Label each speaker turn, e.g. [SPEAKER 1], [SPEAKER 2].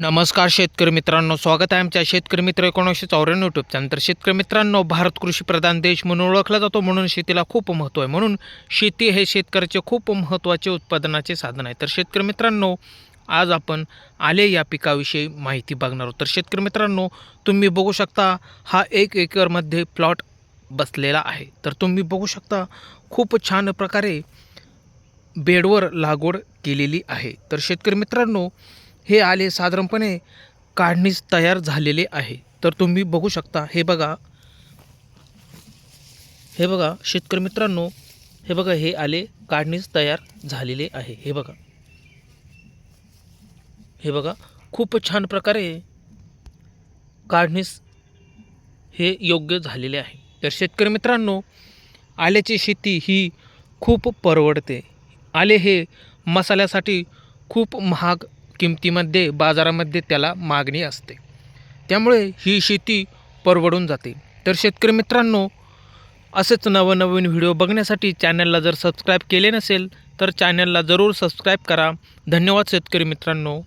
[SPEAKER 1] नमस्कार शेतकरी मित्रांनो स्वागत आहे आमच्या शेतकरी मित्र एकोणीसशे चौऱ्याण्णव यूट्यूब चॅनल शेतकरी मित्रांनो भारत कृषीप्रधान देश म्हणून ओळखला जातो म्हणून शेतीला खूप महत्त्व आहे. म्हणून शेती हे शेतकऱ्याचे खूप महत्त्वाचे उत्पादनाचे साधन आहे. तर शेतकरी मित्रांनो आज आपण आले या पिकाविषयी माहिती बघणार आहोत. तर शेतकरी मित्रांनो तुम्ही बघू शकता हा एक एकरमध्ये प्लॉट बसलेला आहे. तर तुम्ही बघू शकता खूप छान प्रकारे बेडवर लागवड केलेली आहे. तर शेतकरी मित्रांनो हे आले साधारणपणे काढणीस तयार झालेले आहे. तर तुम्ही बघू शकता हे बघा. हे बघा शेतकरी मित्रांनो हे बघा हे आले काढणीस तयार झालेले आहे. हे बघा. हे बघा खूप छान प्रकारे काढणीस हे योग्य झालेले आहे. तर शेतकरी मित्रांनो आल्याची शेती ही खूप परवडते. आले हे मसाल्यासाठी खूप महाग किमतीमध्ये बाजारामध्ये त्याला मागणी असते. त्यामुळे ही शेती परवडून जाते. तर शेतकरी मित्रांनो असेच नवनवीन व्हिडिओ बघण्यासाठी चॅनलला जर सबस्क्राईब केले नसेल तर चॅनलला जरूर सबस्क्राईब करा. धन्यवाद शेतकरी मित्रांनो.